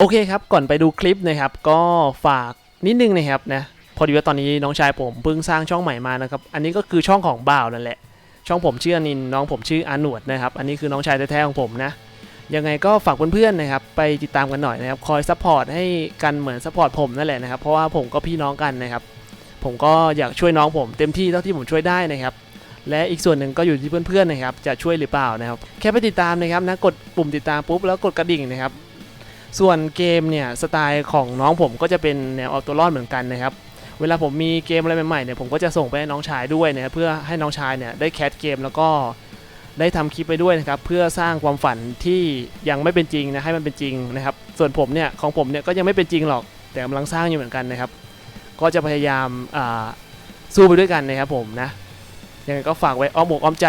โอเคครับ ก่อนไปดูคลิปนะครับ ก็ฝากนิดนึงนะครับนะพอดีว่าตอนนี้น้องชายผมเพิ่งสร้างช่องใหม่มานะครับ อันนี้ก็คือช่องของบ่าวนั่นแหละ ช่องผมชื่ออนินน้องผมชื่ออาหนวดนะครับ อันนี้คือน้องชายแท้ๆของผมนะ ยังไงก็ฝากเพื่อนๆนะครับ ไปติดตามกันหน่อยนะครับ คอยซัพพอร์ตให้กันเหมือนซัพพอร์ตผมนั่นแหละนะครับ เพราะว่าผมก็พี่น้องกันนะครับ ผมก็อยากช่วยน้องผมเต็มที่เท่าที่ผมช่วยได้นะครับ และอีกส่วนหนึ่งก็อยู่ที่เพื่อนๆนะครับ จะช่วยหรือเปล่านะครับ แค่ไปติดตามนะครับนะ กดปุ่มติดตามปุ๊บแล้วกดกระดิ่งนะครับ ส่วนเกมเนี่ยสไตล์ของน้องผมก็จะเป็นแนวเอาตัวรอดเหมือนกันนะครับเวลาผมมีเกมอะไรใหม่ๆเนี่ยผมก็จะส่งไปให้น้องชายด้วยนะครับเพื่อให้น้องชายเนี่ยได้แคสเกมแล้วก็ได้ทำคลิปไปด้วยนะครับเพื่อสร้างความฝันที่ยังไม่เป็นจริงนะให้มันเป็นจริงนะครับ ส่วนผมเนี่ยของผมเนี่ยก็ยังไม่เป็นจริงหรอกแต่กำลังสร้างอยู่เหมือนกันนะครับ ก็จะพยายามสู้ไปด้วยกันนะครับผมนะยังไงก็ฝากไว้อ้อมอกอ้อมใจ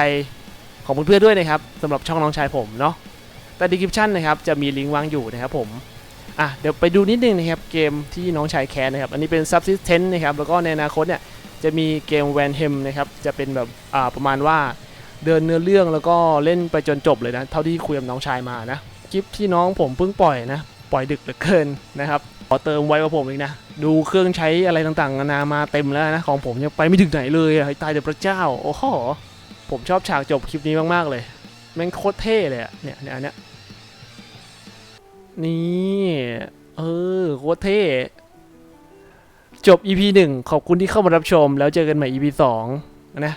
ของเพื่อนๆด้วยนะครับสำหรับช่องน้องชายผมเนาะ แต่ description นะครับจะมีลิงก์วางอยู่นะครับผมอะเดี๋ยวไปดูนิดนึงนะครับเกมที่น้องชายแคสนะครับอันนี้เป็น subsistence นะครับแล้วก็ในอนาคตเนี่ยจะมีเกม Van h e m นะครับจะเป็นแบบอ่าประมาณว่าเดินเนื้อเรื่องแล้วก็เล่นไปจนจบเลยนะเท่าที่คุยกับน้องชายมานะคลิปที่น้องผมเพิ่งปล่อยนะปล่อยดึกเหลือเกินนะครับขอเติมไว้กับผมอีกนะดูเครื่องใช้อะไรต่างๆนานามาเต็มแล้วนะของผมยังไปไม่ถึงไหนเลยอะตายเดี๋ยวพระเจ้าโอ้โหผมชอบฉากจบคลิปนี้มากๆเลยแม่งโคตรเท่เลยอะเนี่ยเนี่ยอันเนี้ย นี่ เออโคตรเท่ จบ EP 1ขอบคุณที่เข้ามารับชม แล้วเจอกันใหม่ EP 2นะ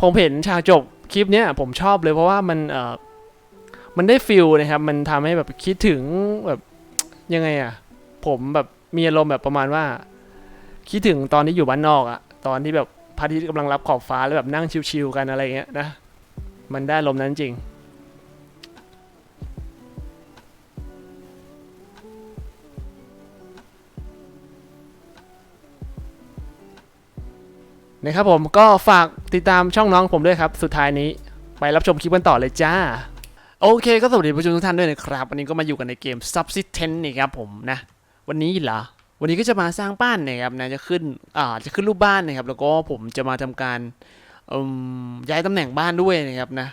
ผมเห็นฉากจบคลิปเนี้ยผมชอบเลยเพราะว่ามันเออมันได้ฟิลนะครับ มันทำให้แบบคิดถึงแบบยังไงอะผมแบบมีอารมณ์แบบประมาณว่า คิดถึงตอนที่อยู่บ้านนอกอะตอนที่แบบพระอาทิตย์กำลังรับขอบฟ้าแล้วแบบนั่งชิวๆกันอะไรเงี้ยนะ มันได้อารมณ์นั้นจริง นะครับผมก็ฝากติดตามช่องน้องผมด้วยครับ สุดท้ายนี้ไปรับชมคลิปกันต่อเลยจ้า โอเคก็สวัสดีผู้ชมทุกท่านด้วยนะครับ วันนี้ก็มาอยู่กันในเกม Subsistence นี่ครับผมนะ วันนี้เหรอ วันนี้ก็จะมาสร้างบ้านนะครับนะจะขึ้นอ่าจะขึ้นรูปบ้านนะครับ แล้วก็ผมจะมาทำการย้ายตำแหน่งบ้านด้วยนะครับนะ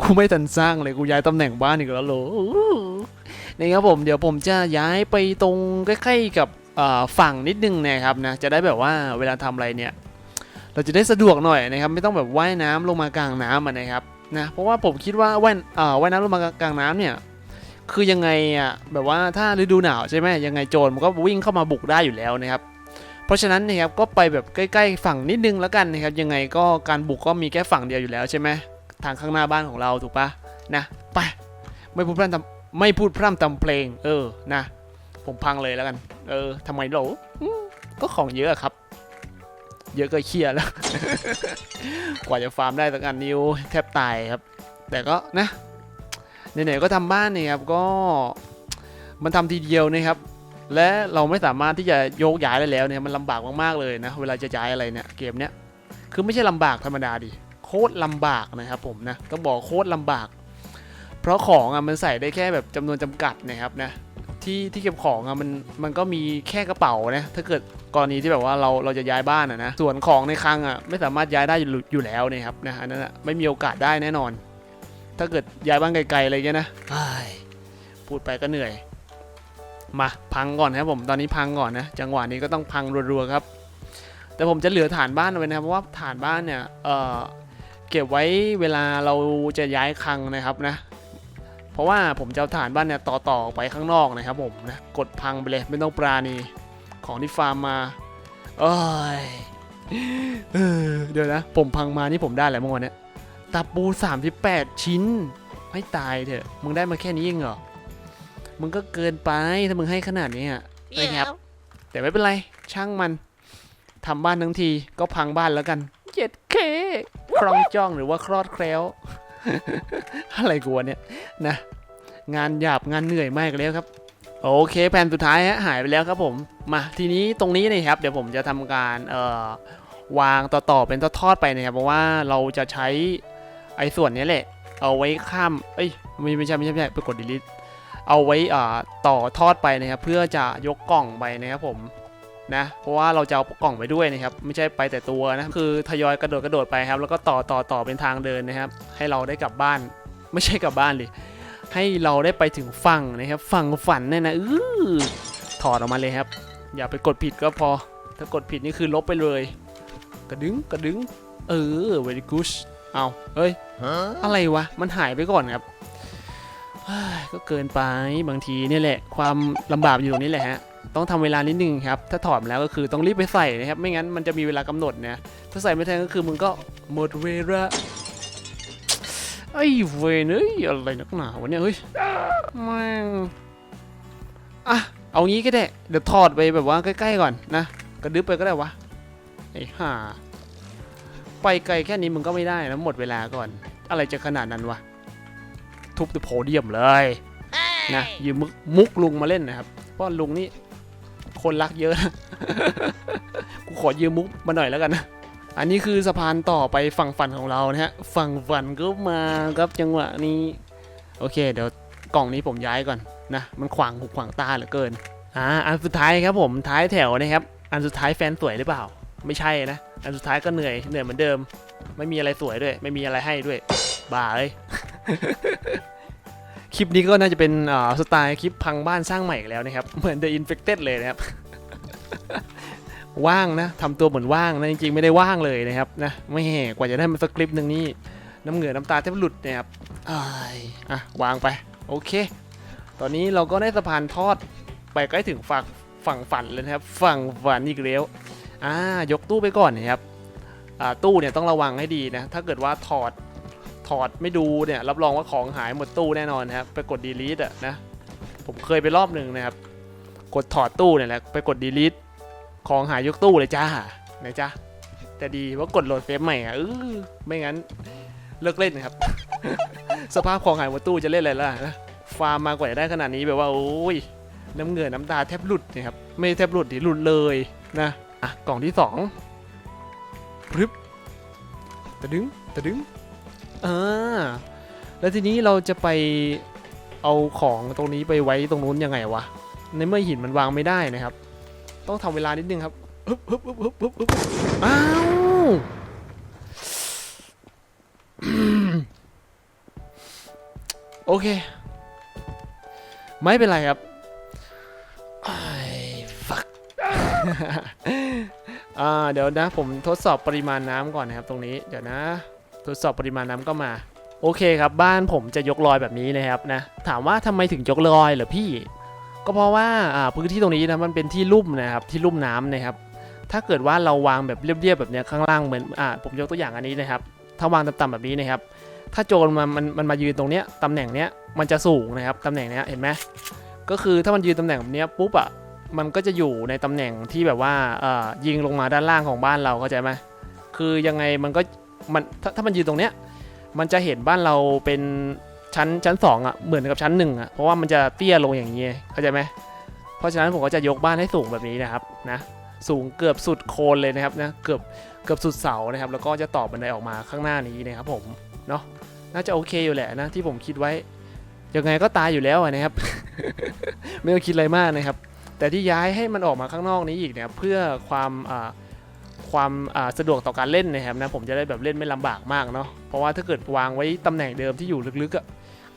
กูไม่ทันสร้างเลยกูย้ายตำแหน่งบ้านอีกแล้วเหรอนี่ครับผมเดี๋ยวผมจะย้ายไปตรงใกล้ๆกับ ฝั่งนิดนึงนะครับนะจะได้แบบว่าเวลาทำอะไรเนี่ยเราจะได้สะดวกหน่อยนะครับ ไม่ต้องแบบว่ายน้ำลงมากลางน้ำอะนะครับนะเพราะว่าผมคิดว่าว่ายว่ายน้ำลงมากลางน้ำเนี่ยคือยังไงอะแบบว่าถ้าฤดูหนาวใช่ไหมยังไงโจรมันก็วิ่งเข้ามาบุกได้อยู่แล้วนะครับ เพราะฉะนั้นนะครับก็ไปแบบใกล้ ๆ ฝั่งนิดนึงแล้วกันนะครับยังไงก็การบุกก็มีแค่ฝั่งเดียวอยู่แล้วใช่ไหมทางข้างหน้าบ้านของเราถูกปะนะไปไม่พูดพร่ำทำไม่พูดพร่ำทำเพลงเออนะ ผมพังเลยแล้วกัน เออทำไมเรออืมก็ของเยอะครับ เยอะก็เครียดแล้ว กว่าจะฟาร์มได้สักอันนิ้วแทบตายครับ แต่ก็นะไหนๆก็ทำบ้านเนี่ยครับก็มันทำทีเดียวนะครับ และเราไม่สามารถที่จะโยกย้ายได้แล้วเนี่ยมันลำบากมากๆเลยนะเวลาจะย้ายอะไรเนี่ยเกมเนี้ยคือไม่ใช่ลำบากธรรมดาดิโคตรลำบากนะครับผมนะต้องบอกโคตรลำบาก เพราะของอะมันใส่ได้แค่แบบจำนวนจำกัดนะครับนะ ที่ที่เก็บของอะมันมันก็มีแค่กระเป๋านะถ้าเกิดกรณีที่แบบว่าเราเราจะย้ายบ้านอะนะส่วนของในคลังอะไม่สามารถย้ายได้อยู่อยู่แล้วนะครับนะอันนั้นอะไม่มีโอกาสได้แน่นอน ถ้าเกิดย้ายบ้านไกลๆอะไรเงี้ยนะพูดไปก็เหนื่อย มาพังก่อนครับผมตอนนี้พังก่อนนะจังหวะนี้ก็ต้องพังรัวๆครับ แต่ผมจะเหลือฐานบ้านเอาไว้นะครับเพราะว่าฐานบ้านเนี่ยเออเก็บไว้เวลาเราจะย้ายคลังนะครับนะ เพราะว่าผมจะเอาฐานบ้านเนี่ยต่อต่อออกไปข้างนอกนะครับผมนะกดพังไปเลยไม่ต้องปราณีของที่ฟาร์มมาโอ้ยเออเดี๋ยวนะ ผมพังมานี่ผมได้อะไรเมื่อวานเนี่ยตะปู 38 ชิ้นให้ตายเถอะมึงได้มาแค่นี้เองเหรอมึงก็เกินไปถ้ามึงให้ขนาดนี้อะนะครับ แต่ไม่เป็นไรช่างมันทำบ้านทั้งทีก็พังบ้านแล้วกันเจ็ดเคครองจ้องหรือว่าคลอดแคล้ว อะไรกูวเนี่ยนะงานหยาบงานเหนื่อยมากแล้วครับ โอเคแผ่นสุดท้ายฮะหายไปแล้วครับผมมาทีนี้ตรงนี้นะครับ เดี๋ยวผมจะทำการเอ่อวางต่อๆเป็นทอดๆไปนะครับเพราะว่าเราจะใช้ไอ้ส่วนนี้แหละ เอาไว้ข้ามเอ้ยไม่ไม่ใช่ไม่ใช่ไม่ใช่ไปกด delete เอาไว้อ่าต่อทอดไปนะครับ เพื่อจะยกกล่องไปนะครับผม นะเพราะว่าเราจะเอากล่องไปด้วยนะครับไม่ใช่ไปแต่ตัวนะคือทยอยกระโดดกระโดดไปครับแล้วก็ต่อต่อต่อเป็นทางเดินนะครับ ให้เราได้กลับบ้าน ไม่ใช่กลับบ้านดิให้เราได้ไปถึงฝั่งนะครับฝั่งฝันเนี่ยนะอื้อถอดออกมาเลยครับ อย่าไปกดผิดก็พอ ถ้ากดผิดนี่คือลบไปเลย กระดึงกระดึงเออ very good เอาเฮ้ยอะไรวะมันหายไปก่อนครับก็เกินไปบางทีนี่แหละ ความลำบากอยู่ตรงนี้แหละฮะ ต้องทำเวลานิดนึงครับ ถ้าถอดมาแล้วก็คือต้องรีบไปใส่นะครับ ไม่งั้นมันจะมีเวลากำหนดนะ ถ้าใส่ไม่ทันก็คือมึงก็หมดเวลา ไอ้เวนเอ้ยอะไรนักหนาวะเนี่ยเฮ้ยแม่งอะ เอางี้ก็ได้ เดี๋ยวถอดไปแบบว่าใกล้ๆก่อนนะ กระดึ๊บไปก็ได้วะ ไอ้ห่า ไปไกลแค่นี้มึงก็ไม่ได้นะหมดเวลาก่อน อะไรจะขนาดนั้นวะ ทุบตัวโพเดียมเลย นะยืมุกมุกลุงมาเล่นนะครับ เพราะลุงนี่ คนรักเยอะ กูขอยืมมุกมาหน่อยแล้วกันนะอันนี้คือสะพานต่อไปฝั่งฝันของเรานะฮะ ฝั่งฝันก็มาครับจังหวะนี้ โอเค เดี๋ยวกล่องนี้ผมย้ายก่อนนะ มันขวางหูขวางตาเหลือเกิน อ่า อันสุดท้ายครับผม ท้ายแถวนะครับ อันสุดท้ายแฟนสวยหรือเปล่า ไม่ใช่นะ อันสุดท้ายก็เหนื่อย เหนื่อยเหมือนเดิม ไม่มีอะไรสวยด้วย ไม่มีอะไรให้ด้วย บ้าเลย คลิปนี้ก็น่าจะเป็นสไตล์คลิปพังบ้านสร้างใหม่แล้วนะครับ เหมือน The Infected เลยนะครับ ว่างนะทำตัวเหมือนว่างนะจริงๆไม่ได้ว่างเลยนะครับนะไม่แห่กว่าจะได้มาสักคลิปหนึ่งนี่น้ำเหงื่อน้ำตาแทบหลุดนะครับอ้ายอะวางไป โอเค ตอนนี้เราก็ได้สะพานทอดไปใกล้ถึงฝั่งฝั่งฝันเลยนะครับฝั่งฝันอีกแล้วอ่ายกตู้ไปก่อนนะครับอ่าตู้เนี่ยต้องระวังให้ดีนะ ถ้าเกิดว่าถอด ถอดไม่ดูเนี่ยรับรองว่าของหายหมดตู้แน่นอนนะครับไปกด delete อะนะผมเคยไปรอบหนึ่งนะครับ กดถอดตู้เนี่ยแหละไปกด delete ของหายยกตู้เลยจ้าไหนจ้าแต่ดีว่ากดโหลดเฟซใหม่อะเออไม่งั้นเลิกเล่นครับ สภาพของหายหมดตู้จะเล่นอะไรล่ะนะฟาร์มมากว่าจะได้ขนาดนี้แบบว่าโอ้ยน้ำเงื่อน้ำตาแทบหลุดนะครับไม่แทบหลุดดิหลุดเลยนะอะกล่องที่สองพรึบตะดึงตะดึง อ่าแล้วทีนี้เราจะไปเอาของตรงนี้ไปไว้ตรงนู้นยังไงวะ ในเมื่อหินมันวางไม่ได้นะครับ ต้องทำเวลานิดนึงครับฮึบฮึบฮึบฮึบฮึบฮึบอ้าวโอเค ไม่เป็นไรครับไอ้ fuck อ่าเดี๋ยวนะผมทดสอบปริมาณน้ำก่อนนะครับตรงนี้ เดี๋ยวนะ ทดสอบปริมาณน้ำก็มา โอเคครับ บ้านผมจะยกลอยแบบนี้นะครับนะ ถามว่าทำไมถึงยกลอยเหรอพี่ ก็เพราะว่าพื้นที่ตรงนี้นะมันเป็นที่ลุ่มนะครับที่ลุ่มน้ำนะครับ ถ้าเกิดว่าเราวางแบบเรียบๆแบบนี้ข้างล่างเหมือนอ่าผมยกตัวอย่างอันนี้นะครับ ถ้าวางต่ำๆแบบนี้นะครับ ถ้าโจรมันมันมันมายืนตรงเนี้ยตำแหน่งเนี้ยมันจะสูงนะครับตำแหน่งเนี้ยเห็นไหมก็คือถ้ามันยืนตำแหน่งแบบเนี้ยปุ๊บอะมันก็จะอยู่ในตำแหน่งที่แบบว่าเอ่อยิงลงมาด้านล่างของบ้านเราเข้าใจไหมคือยังไงมันก็ มันถ้าถ้ามันยืนตรงเนี้ยมันจะเห็นบ้านเราเป็นชั้นชั้นสองอะเหมือนกับชั้นหนึ่งอะเพราะว่ามันจะเตี้ยลงอย่างนี้เข้าใจไหมเพราะฉะนั้นผมก็จะยกบ้านให้สูงแบบนี้นะครับนะสูงเกือบสุดโคนเลยนะครับนะเกือบเกือบสุดเสานะครับ แล้วก็จะต่อบันไดออกมาข้างหน้านี้นะครับผมเนาะน่าจะโอเคอยู่แหละนะที่ผมคิดไว้ยังไงก็ตายอยู่แล้วนะครับ ไม่ต้องคิดอะไรมากนะครับ แต่ที่ย้ายให้มันออกมาข้างนอกนี้อีกเนี่ยเพื่อความอ่า ความาสะดวกต่อการเล่นนะครับนะผมจะได้แบบเล่นไม่ลำบากมากเนาะเพราะว่าถ้าเกิดวางไว้ตำแหน่งเดิมที่อยู่ลึกๆอะ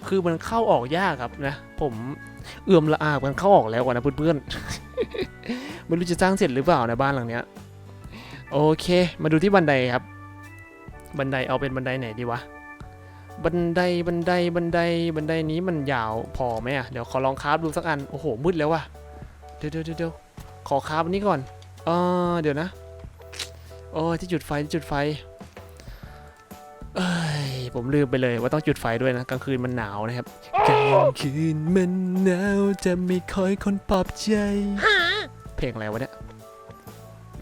คือมันเข้าออกยากครับนะ ผมเอื่อมละอาบมันเข้าออกแล้วกว่านะเพื่อนๆไม่รู้จะสร้างเสร็จหรือเปล่านะบ้านหลังเนี้ยโอเค มาดูที่บันไดครับ บันไดเอาเป็นบันไดไหนดีวะบันไดบันไดบันไดบันไดนี้มันยาวพอไหมอะเดี๋ยวขอลองคราฟดูสักอันโอ้โหมืดแล้วว่ะเดี๋ยวเดี๋ยวเดี๋ยวขอคราฟอันนี้ก่อนเออเดี๋ยวนะ โอ้ที่จุดไฟที่จุดไฟเอ้ยผมลืมไปเลยว่าต้องจุดไฟด้วยนะกลางคืนมันหนาวนะครับกลางคืนมันหนาวจะไม่คอยคนปลอบใจเพลงอะไรวะเนี่ย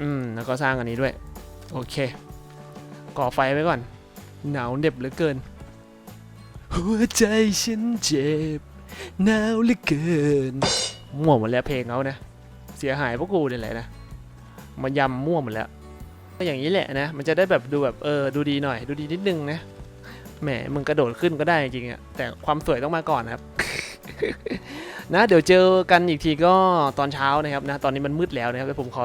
อืมแล้วก็สร้างอันนี้ด้วย โอเค ก่อไฟไว้ก่อน หนาวเหน็บเหลือเกิน หัวใจฉันเจ็บหนาวเหลือเกินมั่วหมดแล้วเพลงเขานะเสียหายพวกกูเนี่ยแหละนะมายำมั่วหมดแล้ว อย่างนี้แหละนะ มันจะได้แบบดูแบบเออดูดีหน่อย ดูดีนิดนึงนะ แหมมึงกระโดดขึ้นก็ได้จริงๆอะแต่ความสวยต้องมาก่อนครับ นะเดี๋ยวเจอกันอีกทีก็ตอนเช้านะครับนะตอนนี้มันมืดแล้วนะครับแล้วผมขอ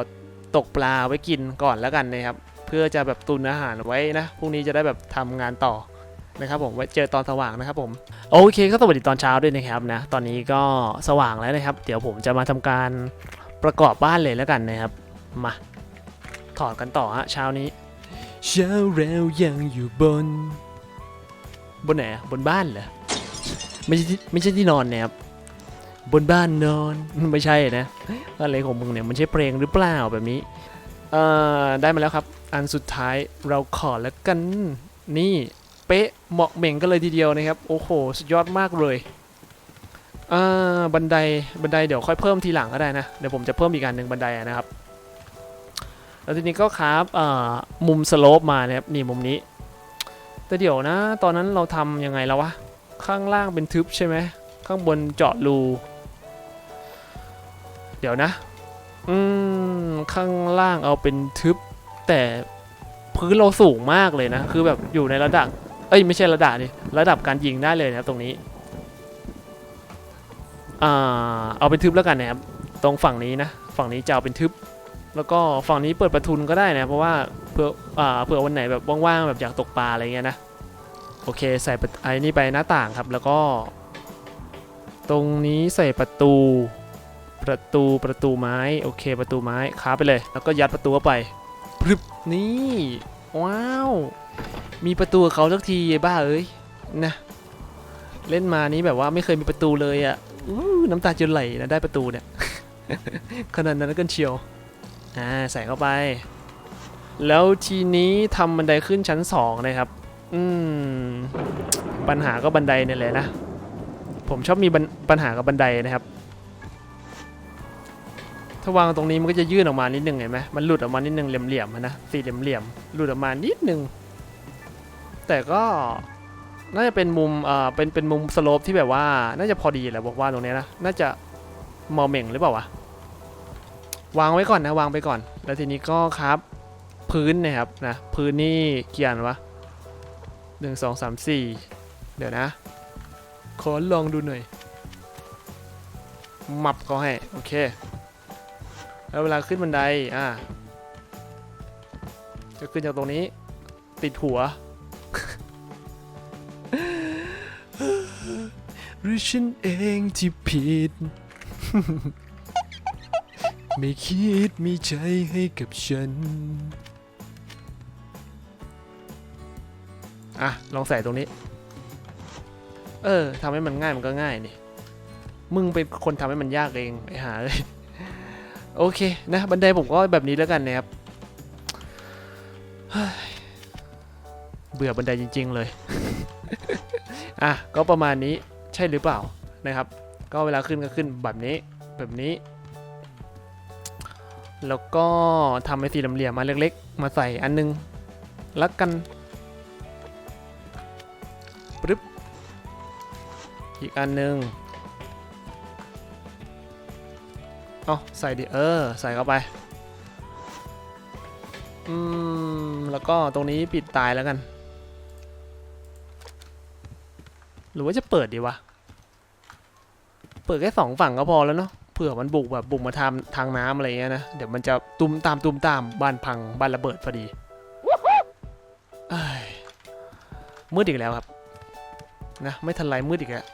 ตกปลาไว้กินก่อนแล้วกันนะครับ เพื่อจะแบบตุนอาหารไว้นะพรุ่งนี้จะได้แบบทำงานต่อนะครับผมไว้เจอตอนสว่างนะครับผมโอเคก็สวัสดีตอนเช้าด้วยนะครับนะ ตอนนี้ก็สว่างแล้วนะครับ เดี๋ยวผมจะมาทำการประกอบบ้านเลยแล้วกันนะครับ มา ถอดกันต่อฮะเช้านี้เช้าแล้วยังอยู่บน บนไหนอะบนบ้านเหรอไม่ใช่ที่ไม่ใช่ที่นอนนะครับบนบ้านนอนไม่ใช่นะอะไรของมึงเนี่ยมันใช่เพลงหรือเปล่าแบบนี้เอ่อได้มาแล้วครับ อันสุดท้ายเราขอแล้วกันนี่เป๊ะเหมาะเหม่งกันเลยทีเดียวนะครับ โอ้โห สุดยอดมากเลยอ่าบันไดบันไดเดี๋ยวค่อยเพิ่มทีหลังก็ได้นะ เดี๋ยวผมจะเพิ่มอีกอันหนึ่งบันไดอะนะครับ แล้วทีนี้ก็ครับมุมสโลปมานะครับนี่มุมนี้ แต่เดี๋ยวนะ ตอนนั้นเราทำยังไงแล้ววะ ข้างล่างเป็นทึบใช่ไหม ข้างบนเจาะรู เดี๋ยวนะ อืม ข้างล่างเอาเป็นทึบ แต่พื้นเราสูงมากเลยนะ คือแบบอยู่ในระดับ เอ้ยไม่ใช่ระดับนี่ระดับการยิงได้เลยนะครับตรงนี้ อ่า เอาเป็นทึบแล้วกันนะครับ ตรงฝั่งนี้นะ ฝั่งนี้จะเอาเป็นทึบ แล้วก็ฝั่งนี้เปิดประทุนก็ได้นะ เพราะว่าเผื่ออ่าเผื่อวันไหนแบบว่างๆแบบอยากตกปลาอะไรเงี้ยนะ โอเคใส่ไอ้นี่ไปหน้าต่างครับ แล้วก็ ตรงนี้ใส่ประตู ประตูประตูไม้ โอเค ประตูไม้ค้าไปเลย แล้วก็ยัดประตูเข้าไปพรึบนี่ว้าว มีประตูเขาสักทีบ้าเอ้ยนะเล่นมานี้แบบว่าไม่เคยมีประตูเลยอะ่ะน้ำตาจะไหลนะได้ประตูเนี่ยขนาดนั้นกันเชียว อ่าใส่เข้าไป แล้วทีนี้ทำบันไดขึ้นชั้นสองนะครับ อืม ปัญหาก็บันไดนี่แหละนะ ผมชอบมีปัญหากับบันไดนะครับ ถ้าวางตรงนี้มันก็จะยื่นออกมานิดนึงเห็นไหมมันหลุดออกมานิดนึงเหลี่ยมๆนะสี่เหลี่ยมๆหลุดออกมานิดนึง แต่ก็น่าจะเป็นมุมเอ่อเป็นเป็นมุมสโลปที่แบบว่า น่าจะพอดีแหละบอกว่าตรงนี้นะ น่าจะมอเม่งหรือเปล่าวะ วางไว้ก่อนนะวางไปก่อน แล้วทีนี้ก็ครับพื้นนะครับนะพื้นนี่เกี่ยนวะหนึ่งสองสามสี่เดี๋ยวนะ ขอลองดูหน่อยมับเขาให้ โอเค แล้วเวลาขึ้นบันได อ่า จะขึ้นจากตรงนี้ ติดหัว หรือฉันเองที่ผิด ไม่คิดมีใจให้กับฉัน อะ ลองใส่ตรงนี้ เออทำให้มันง่ายมันก็ง่ายนี่ มึงเป็นคนทำให้มันยากเองไอ้หาเลย โอเคนะ บันไดผมก็แบบนี้แล้วกันนะครับเฮ้ยเบื่อบันไดจริง ๆ เลย อะ ก็ประมาณนี้ใช่หรือเปล่านะครับ ก็เวลาขึ้นก็ขึ้นแบบนี้แบบนี้ แล้วก็ทำเป็นสี่เหลี่ยมมาเล็กๆ มาใส่อันนึงแล้วกันปึ๊บอีกอันหนึ่งเอาใส่ดิเออ ใส่เข้าไป อืม แล้วก็ตรงนี้ปิดตายแล้วกัน หรือว่าจะเปิดดีวะ เปิดแค่สองฝั่งก็พอแล้วเนาะ เผื่อมันบุกแบบบุกมาทำทางน้ำอะไรเงี้ยนะ เดี๋ยวมันจะตุมตามตุมตามบ้านพังบ้านระเบิดพอดีมืดอีกแล้วครับ นะ ไม่ทันไรมืดอีกแล้ว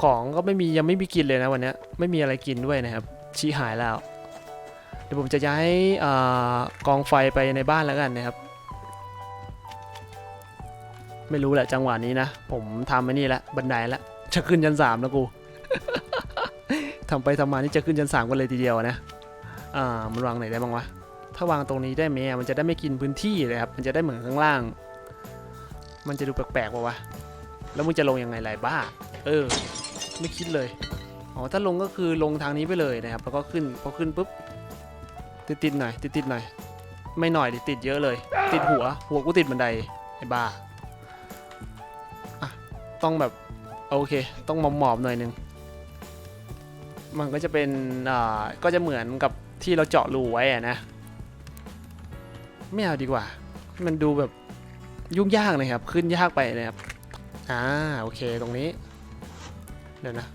ของก็ไม่มียังไม่มีกินเลยนะวันนี้ไม่มีอะไรกินด้วยนะครับ ชี้หายแล้ว เดี๋ยวผมจะย้ายกองไฟไปในบ้านแล้วกันนะครับ ไม่รู้แหละจังหวะนี้นะ ผมทำไอ้นี่ละบันไดละจะขึ้นชั้นสามแล้วกู ทำไปทำมานี่จะขึ้นชั้นสามกันเลยทีเดียวนะอ่ามันวางไหนได้บ้างวะถ้าวางตรงนี้ได้ไหมมันจะได้ไม่กินพื้นที่เลยครับมันจะได้เหมือนข้างล่าง มันจะดูแปลกๆป่าวะแล้วมึงจะลงยังไงไรบ้า เออ ไม่คิดเลยอ๋อถ้าลงก็คือลงทางนี้ไปเลยนะครับ แล้วก็ขึ้นพอขึ้นปุ๊บติดติดๆหน่อยติดติดๆหน่อย ไม่หน่อยดิติดเยอะเลย ติดหัว หัวกูติดบันไดไอ้บ้าอะต้องแบบโอเค ต้องหมอบๆหน่อยหนึง มันก็จะเป็นอ่าก็จะเหมือนกับที่เราเจาะรูไว้อะนะ ไม่เอาดีกว่า มันดูแบบยุ่งยากนะครับ ขึ้นยากไปนะครับ อ่า โอเค ตรงนี้ เดี๋ยวนะ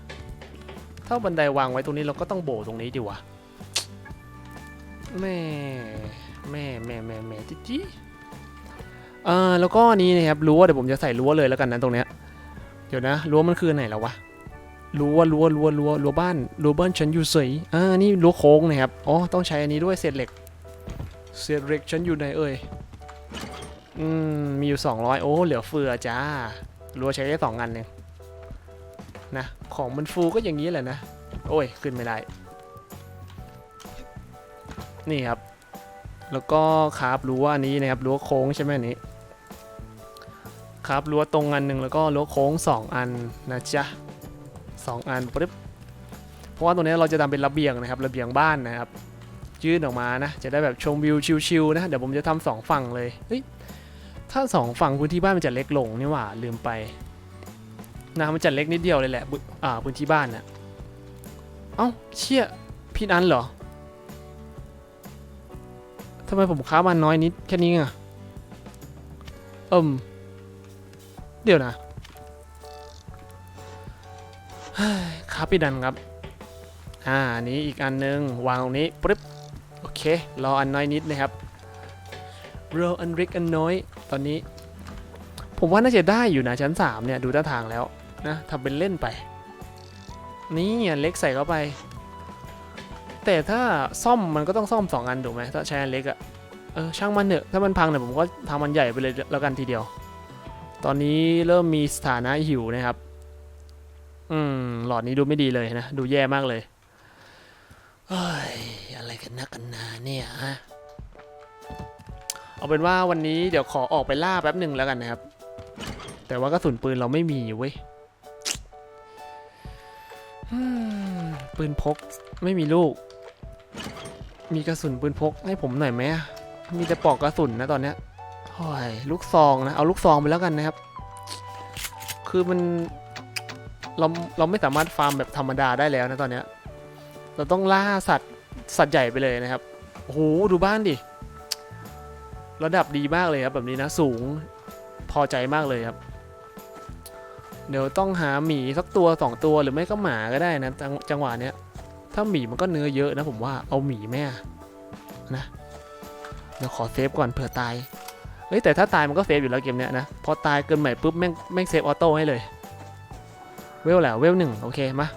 ถ้าบันไดวางไว้ตรงนี้เราก็ต้องโบตรงนี้ดีวะแม่ แม่แม่แม่แม่จิ๊จี้เออแล้วก็นี่นะครับ รั้วเดี๋ยวผมจะใส่รั้วเลยแล้วกันนะตรงเนี้ย เดี๋ยวนะ รั้วมันคือไหนแล้ววะ รั้วรั้วรั้วรั้วรั้วบ้านรั้วบ้านฉันอยู่เสยอ่านี่รั้วโค้งนะครับอ๋อต้องใช้อันนี้ด้วยเศษเหล็กเศษเหล็กฉันอยู่ไหนเอ่ยอืมมีอยู่ 200 โอ้เหลือเฟือจ้ารั้วใช้ได้สองอันเองนะของมันฟูก็อย่างนี้แหละนะ โอ้ยขึ้นไม่ได้ นี่ครับ แล้วก็คาบรั้วอันนี้นะครับรั้วโค้งใช่ไหมนนี้คาบรั้วตรงอันหนึ่งแล้วก็รั้วโค้ง 2 อันนะจ๊ะ สองอันปึ๊บเพราะว่าตรงนี้เราจะทำเป็นระเบียงนะครับระเบียงบ้านนะครับยื่นออกมานะ จะได้แบบชมวิวชิลๆนะเดี๋ยวผมจะทำสองฝั่งเลยเฮ้ยถ้าสองฝั่งพื้นที่บ้านมันจะเล็กลงนี่หว่าลืมไปนะมันจะเล็กนิดเดียวเลยแหละอ่าพื้นที่บ้านน่ะเอ้าเชี่ยพี่นันเหรอทำไมผมค้ามันน้อยนิดแค่นี้อะเอิมเดี๋ยวนะ เฮ้ยค้าพี่ดันครับ อ่าอันนี้อีกอันนึง วางตรงนี้ปึ๊บโอเค รออันน้อยนิดนะครับรออันเล็กอันน้อย ตอนนี้ ผมว่าน่าจะได้อยู่นะชั้น 3 เนี่ย ดูท่าทางแล้วนะทำเป็นเล่นไป นี่อันเล็กใส่เข้าไป แต่ถ้าซ่อมมันก็ต้องซ่อม 2 อันถูกไหมถ้าใช้อันเล็กอะเออช่างมันเถอะถ้ามันพังเนี่ยผมก็ทำมันใหญ่ไปเลยแล้วกันทีเดียว ตอนนี้เริ่มมีสถานะหิวนะครับ อืม หลอดนี้ดูไม่ดีเลยนะ ดูแย่มากเลยเฮ้ยอะไรกันนักกันหนาเนี่ยฮะ เอาเป็นว่าวันนี้เดี๋ยวขอออกไปล่าแป๊บหนึ่งแล้วกันนะครับ แต่ว่ากระสุนปืนเราไม่มีเว้ยอืมปืนพกไม่มีลูก มีกระสุนปืนพกให้ผมหน่อยไหมอะมีแต่ปลอกกระสุนนะตอนเนี้ยโอ้ยลูกซองนะ เอาลูกซองไปแล้วกันนะครับ คือมัน เราเราไม่สามารถฟาร์มแบบธรรมดาได้แล้วนะตอนเนี้ยเราต้องล่าสัตว์สัตว์ใหญ่ไปเลยนะครับโอ้โหดูบ้านดิระดับดีมากเลยครับแบบนี้นะสูงพอใจมากเลยครับ เดี๋ยวต้องหาหมีสักตัวสองตัวหรือไม่ก็หมาก็ได้นะจังจังหวะเนี้ยถ้าหมีมันก็เนื้อเยอะนะผมว่าเอาหมีแม่นะเดี๋ยวขอเซฟก่อนเผื่อตายเฮ้ยแต่ถ้าตายมันก็เซฟอยู่แล้วเกมเนี้ยนะพอตายเกินใหม่ปุ๊บแม่งแม่งเซฟออโต้ให้เลย เวลแหละเวลหนึ่งโอเคมา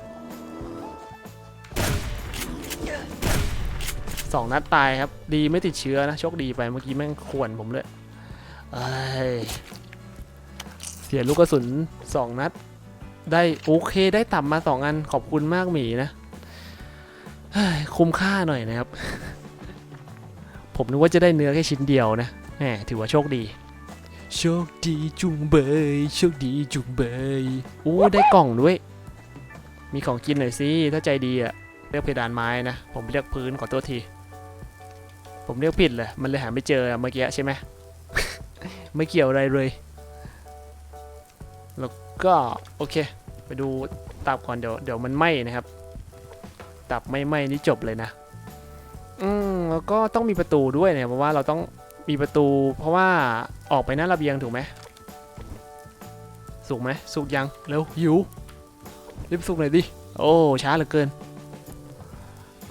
สองนัดตายครับ ดีไม่ติดเชื้อนะ โชคดีไปเมื่อกี้แม่งข่วนผมเลยเเสียลูกกระสุนสองนัด ได้โอเคได้ต่ำมาสองอันขอบคุณมากหมีนะคุ้มค่าหน่อยนะครับ ผมนึกว่าจะได้เนื้อแค่ชิ้นเดียวนะแหมถือว่าโชคดี โชคดีจุงเบยโชคดีจุงเบยโอ้ได้กล่องด้วย มีของกินหน่อยสิถ้าใจดีอะเรียกเพดานไม้นะ ผมเรียกพื้นขอตัวที ผมเรียกผิดเลยมันเลยหาไม่เจอเมื่อกี้ใช่ไหมไม่เกี่ยวอะไรเลย แล้วก็โอเค ไปดูตับก่อนเดี๋ยวเดี๋ยวมันไหม้นะครับ ตับไม่ไหม้นี่จบเลยนะ อืมแล้วก็ต้องมีประตูด้วยเนี่ยเพราะว่าเราต้อง มีประตูเพราะว่าออกไปหน้าระเบียงถูกไหมสุกไหมสุกยังเร็วหิวรีบสุกหน่อยดิโอ้ช้าเหลือเกิน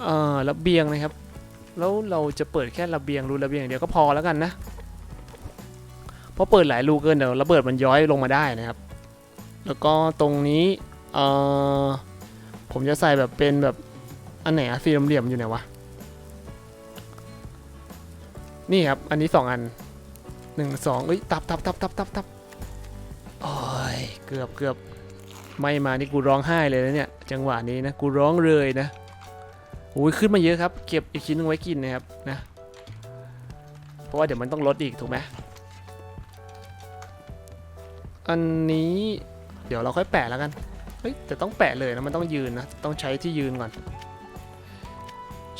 เอ่อระเบียงนะครับ แล้วเราจะเปิดแค่ระเบียงรูระเบียงอย่างเดียวก็พอแล้วกันนะเพราะเปิดหลายรูเกินเดี๋ยวระเบิดมันย้อยลงมาได้นะครับ แล้วก็ตรงนี้เอ่อผมจะใส่แบบเป็นแบบอันไหนอะสี่เหลี่ยมอยู่ไหนวะ นี่ครับ อันนี้สองอันหนึ่งสองเอ้ยตับตับตับตับตับตับโอ้ยเกือบเกือบไม่มานี่กูร้องไห้เลยนะเนี่ย จังหวะนี้นะกูร้องเลยนะโอ้ยขึ้นมาเยอะครับ เก็บอีกชิ้นหนึงไว้กินนะครับนะเพราะว่าเดี๋ยวมันต้องลดอีกถูกไหมอันนี้เดี๋ยวเราค่อยแปะแล้วกันเฮ้ยแต่ต้องแปะเลยนะมันต้องยืนนะต้องใช้ที่ยืนก่อน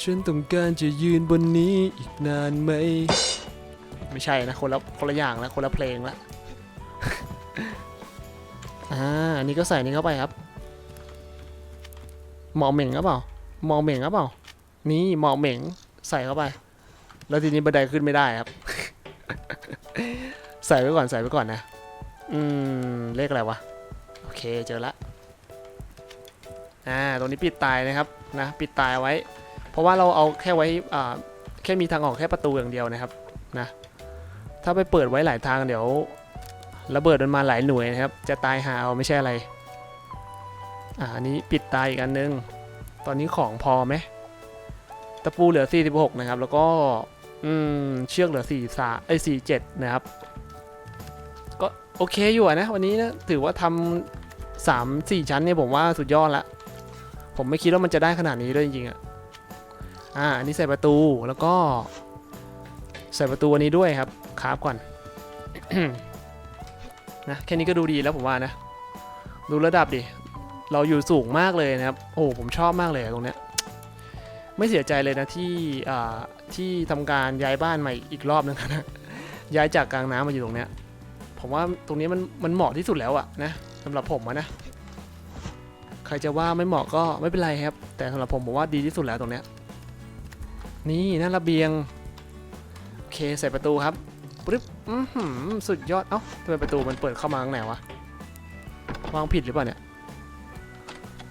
ฉันต้องการจะยืนบนนี้อีกนานไหม ไม่ใช่นะ คนละคนละอย่างล้วคนละเพลงละ อ่าอันนี้ก็ใส่นี่เข้าไปครับ หมอเหม่งหรือเปล่า หมอเหม่งหรือเปล่า นี่หมอเหม่งใส่เข้าไป แล้วทีนี้บันไดขึ้นไม่ได้ครับ ใส่ไว้ก่อนใส่ไว้ก่อนนะ อืม เลขอะไรวะ โอเคเจอละ อ่า ตรงนี้ปิดตายนะครับ นะ ปิดตายไว้ เพราะว่าเราเอาแค่ไว้แค่มีทางออกแค่ประตูอย่างเดียวนะครับนะถ้าไปเปิดไว้หลายทางเดี๋ยวระเบิดมันมาหลายหน่วยนะครับ จะตายหาเอาไม่ใช่อะไรอ่านี้ปิดตายอีกอันนึง ตอนนี้ของพอไหมตะปูเหลือ 46 นะครับ แล้วก็อืมเชือกเหลือ4 3ไอ้ย47 นะครับ ก็โอเคอยู่นะ วันนี้นะถือว่าทำสามสี่ชั้นเนี่ยผมว่าสุดยอดละ ผมไม่คิดว่ามันจะได้ขนาดนี้ด้วยจริงๆอะ อ่าอันนี้ใส่ประตูแล้วก็ ใส่ประตูอันนี้ด้วยครับคราบก่อน นะแค่นี้ก็ดูดีแล้วผมว่านะ ดูระดับดิ เราอยู่สูงมากเลยนะครับ โอ้ผมชอบมากเลยตรงเนี้ยไม่เสียใจเลยนะที่อ่าที่ทำการย้ายบ้านใหม่อีกรอบนึงนะย้ายจากกลางน้ำมาอยู่ตรงเนี้ยผมว่าตรงนี้มันมันเหมาะที่สุดแล้วอะนะสำหรับผมนะ ใครจะว่าไม่เหมาะก็ไม่เป็นไรครับ แต่สำหรับผมผมว่าดีที่สุดแล้วตรงเนี้ย นี่นั่นระเบียง โอเคใส่ประตูครับปึ๊บอือหือสุดยอด เอ้าทำไมประตูมันเปิดเข้ามาข้างในวะ วางผิดหรือเปล่าเนี่ย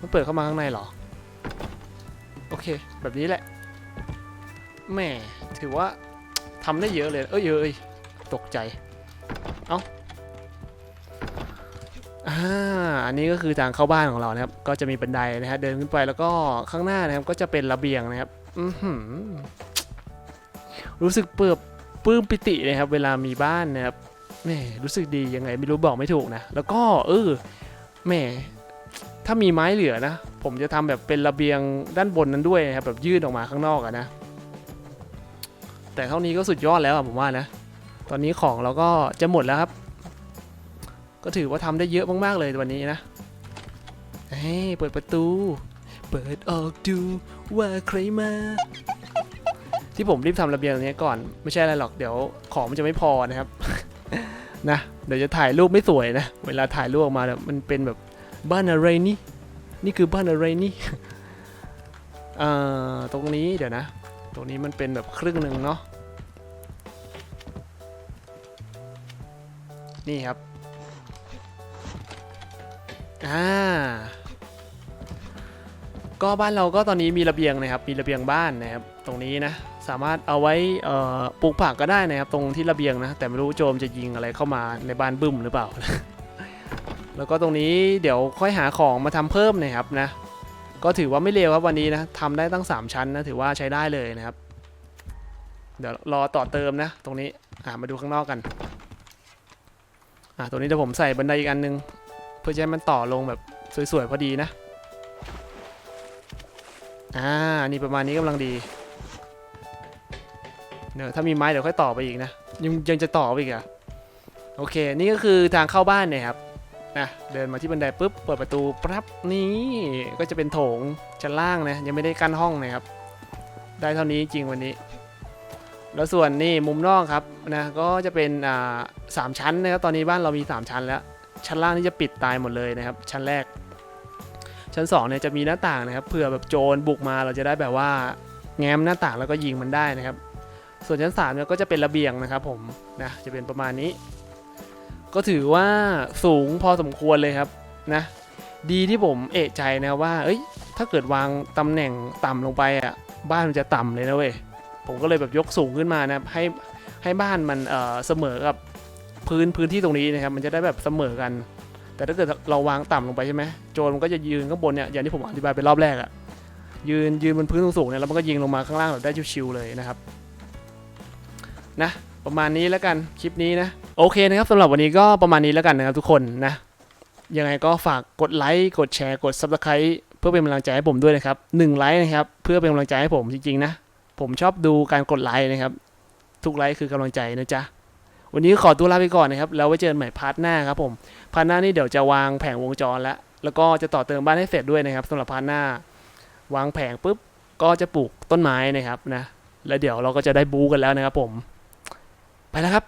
มันเปิดเข้ามาข้างในเหรอ โอเค แบบนี้แหละ แหม่ถือว่าทำได้เยอะเลย เอ้ยเอ้ยตกใจ เอ้าอ่าอันนี้ก็คือทางเข้าบ้านของเรานะครับ ก็จะมีบันไดนะฮะ เดินขึ้นไปแล้วก็ข้างหน้านะครับ ก็จะเป็นระเบียงนะครับ อือหือรู้สึกเปิบปลื้มปิติเลยครับ เวลามีบ้านนะครับแหม่รู้สึกดียังไงไม่รู้บอกไม่ถูกนะ แล้วก็เออแหม่ถ้ามีไม้เหลือนะ ผมจะทำแบบเป็นระเบียงด้านบนนั้นด้วยนะครับแบบยื่นออกมาข้างนอกอะนะ แต่เท่านี้ก็สุดยอดแล้วผมว่านะ ตอนนี้ของเราก็จะหมดแล้วครับ ก็ถือว่าทำได้เยอะมากๆเลยวันนี้นะเฮ้เปิดประตู เปิดออกดูว่าใครมา ที่ผมรีบทำระเบียงนี้ก่อนไม่ใช่อะไรหรอกเดี๋ยวของมันจะไม่พอนะครับ นะเดี๋ยวจะถ่ายรูปไม่สวยนะ เวลาถ่ายรูปออกมาเนี่ยมันเป็นแบบบ้านอะไรนี่ นี่คือบ้านอะไรนี่เอ่อตรงนี้เดี๋ยวนะ ตรงนี้มันเป็นแบบครึ่งหนึ่งเนาะนี่ครับอ่า ก็บ้านเราก็ตอนนี้มีระเบียงนะครับ มีระเบียงบ้านนะครับ ตรงนี้นะ สามารถเอาไว้ปลูกผักก็ได้นะครับ ตรงที่ระเบียงนะ แต่ไม่รู้โจมจะยิงอะไรเข้ามาในบ้านบึ้มหรือเปล่า แล้วก็ตรงนี้เดี๋ยวค่อยหาของมาทำเพิ่มนะครับนะ ก็ถือว่าไม่เลวครับวันนี้นะทำได้ตั้ง 3 ชั้นนะถือว่าใช้ได้เลยนะครับ เดี๋ยวรอต่อเติมนะ ตรงนี้อ่ามาดูข้างนอกกันอ่าตรงนี้เดี๋ยวผมใส่บันไดอีกอันนึง เพื่อจะให้มันต่อลงแบบสวยๆพอดีนะ อ่า นี่ประมาณนี้กำลังดีเดี๋ยวถ้ามีไม้เดี๋ยวค่อยต่อไปอีกนะ ยังยังจะต่อไปอีกอะโอเค นี่ก็คือทางเข้าบ้านเนี่ยครับนะเดินมาที่บันไดปุ๊บเปิดประตูปั๊บนี่ก็จะเป็นโถงชั้นล่างนะยังไม่ได้กั้นห้องนะครับ ได้เท่านี้จริงวันนี้ แล้วส่วนนี่มุมนอกครับนะก็จะเป็นอ่าสามชั้นนะครับตอนนี้บ้านเรามี 3 ชั้นแล้ว ชั้นล่างนี่จะปิดตายหมดเลยนะครับ ชั้นแรก ชั้น2เนี่ยจะมีหน้าต่างนะครับเผื่อแบบโจรบุกมาเราจะได้แบบว่าแง้มหน้าต่างแล้วก็ยิงมันได้นะครับ ส่วนชั้น3เนี่ยก็จะเป็นระเบียงนะครับผมนะจะเป็นประมาณนี้ ก็ถือว่าสูงพอสมควรเลยครับนะดีที่ผมเอะใจนะว่า เอ้ย ถ้าเกิดวางตำแหน่งต่ำลงไปอะบ้านมันจะต่ำเลยนะเว้ยผมก็เลยแบบยกสูงขึ้นมานะครับให้ให้บ้านมันเออเสมอกับพื้นพื้นที่ตรงนี้นะครับ มันจะได้แบบเสมอกัน แต่ถ้าเกิดเราวางต่ำลงไปใช่ไหมโจรมันก็จะยืนข้างบนเนี่ยอย่างที่ผมอธิบายไปรอบแรกอะยืนยืนบนพื้นสูงๆเนี่ยแล้วมันก็ยิงลงมาข้างล่างแบบได้ชิวๆเลยนะครับนะประมาณนี้แล้วกันคลิปนี้นะโอเคนะครับสำหรับวันนี้ก็ประมาณนี้แล้วกันนะครับทุกคนนะยังไงก็ฝากกดไลค์กดแชร์กด Subscribe เพื่อเป็นกำลังใจให้ผมด้วยนะครับหนึ่งไลค์นะครับเพื่อเป็นกำลังใจให้ผมจริงๆนะผมชอบดูการกดไลค์นะครับทุกไลค์คือกำลังใจนะจ๊ะ วันนี้ขอตัวลาไปก่อนนะครับ แล้วไว้เจอกันใหม่พาร์ทหน้าครับผมพาร์ทหน้านี่เดี๋ยวจะวางแผงวงจรแล้วแล้วก็จะต่อเติมบ้านให้เสร็จด้วยนะครับสำหรับพาร์ทหน้า วางแผงปุ๊บก็จะปลูกต้นไม้นะครับนะแล้วเดี๋ยวเราก็จะได้บูกันแล้วนะครับผม ไปแล้วครับ